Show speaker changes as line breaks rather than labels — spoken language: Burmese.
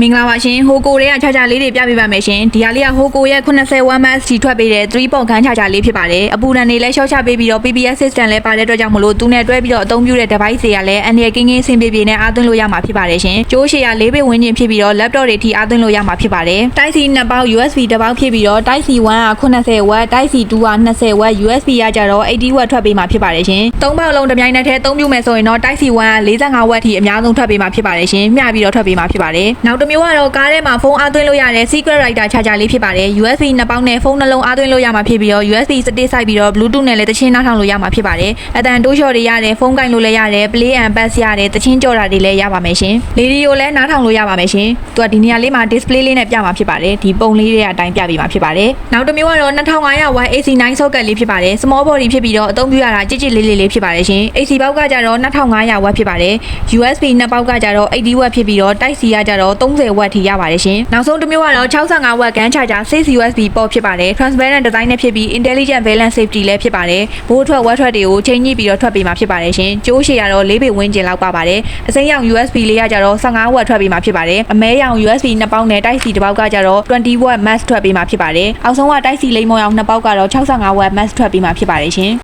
မင်္ဂလာပါရှင်ဟိုကိုတွေကခြားခြားလေးတွေပြပေးပါမယ်ရှင်ဒီဟာလေးကဟိုကိုရဲ့80 1 max စီထွက်ပေးတဲ့3ပေါ့ခန်းခြားခြားလေးဖြစ်ပါတယ်အပူဒဏ်တွေလည်းရှော့ချပေးပြီးတော့ PPS system လည်းပါတဲ့အတွက်ကြောင့်မလို့သူနဲ့တွဲပြီးတော့အသုံးပြုတဲ့ device တွေကလည်းအန်ရကင်းကင်းအဆင်ပြေပြေနဲ့အားသွင်းလို့ရမှာဖြစ်ပါတယ်ရှင်ကျိုးရှည်ရ၄ပေဝန်းကျင်ဖြစ်ပြီးတော့ laptop တွေထိအားသွင်းလို့ရမှာဖြစ်ပါတယ် Type C နှစ်ပေါက် USB တစ်ပေါက်ဖြစ်ပြီးတော့ Type C 1က80 watt Type C 2က20 watt USB ကကြတော့80 watt ထွက်ပေးမှာဖြစ်ပါတယ်ရှင်သုံးပေါက်လုံးတစ်ပြိုင်နက်တည်းအသုံးပြုမယ်ဆိုရင်တော့ Type C 1က45 watt ထိအများဆုံးထွက်ပေးမှာဖြစ်ပါတယ်ရှင်မျှပြီးတော့ထွက်ပေးမှာဖြစ်ပါတယ်နောက်တစ်မျိုးကတော့ကားထဲမှာဖုန်းအားသွင်းလို့ရတဲ့ Secret Writer charger လေးဖြစ်ပါတယ် USB နှစ်ပေါက်နဲ့ဖုန်းနှလုံးအားသွင်းလို့ရမှာဖြစ်ပြီးတော့ USB စတစ်ဆိုင်ပြီးတော့ Bluetooth နဲ့လည်းတချင်းနှားထောင်လို့ရမှာဖြစ်ပါတယ်အတန်တိုးလျှော့တွေရတယ်ဖုန်းကင်လို့လည်းရတယ် Play and Pass ရတယ်တချင်းကြော်တာတွေလည်းရပါမယ်ရှင်လေဒီယိုလည်းနားထောင်လို့ရပါမယ်ရှင်သူကဒီနေရာလေးမှာ display လေးနဲ့ပြမှာဖြစ်ပါတယ်ဒီပုံလေးတွေအတိုင်းပြပေးမှာဖြစ်ပါတယ်နောက်တစ်မျိုးကတော့2500 watt AC9 socket လေးဖြစ်ပါတယ် small body ဖြစ်ပြီးတော့အသုံးပြုရတာကြစ်ကြစ်လေးလေးလေးဖြစ်ပါတယ်ရှင် AC ပေါက်ကကြတော့2500 watt ဖြစ်ပါတယ် USB နှစ်ပေါက်ကကြတော့80 watt ဖြစ်ပြီးတော့ Type C ကကြတော့30 watt ထိရပါတယ်ရှင်နောက်ဆုံးတစ်မျိုးကတော့65 watt ကန်ချာဂျာ6 USB port ဖြစ်ပါတယ် transparent design နဲ့ဖြစ်ပြီး intelligent balance safety လည်းဖြစ်ပါတယ်ဘိုးထွက် watt ထွက်တွေကိုချိန်ညှိပြီးတော့ထွက်ပေးမှာဖြစ်ပါတယ်ရှင်ကျိုးရှည်ကတော့၄ပေဝန်းကျင်လောက်ပါပါတယ်အစိမ်းရောင် USB လေးကကြတော့15 watt ထွက်ပေးမှာဖြစ်ပါတယ်အမဲရောင် USB နှစ်ပေါက်နဲ့ Type C တစ်ပေါက်ကကြတော့20 watt max ထွက်ပေးမှာဖြစ်ပါတယ်အောက်ဆုံးက Type C လိမ့်မော်ရောင်နှစ်ပေါက်ကတော့65 watt max ထွက်ပေးမှာဖြစ်ပါတယ်ရှင်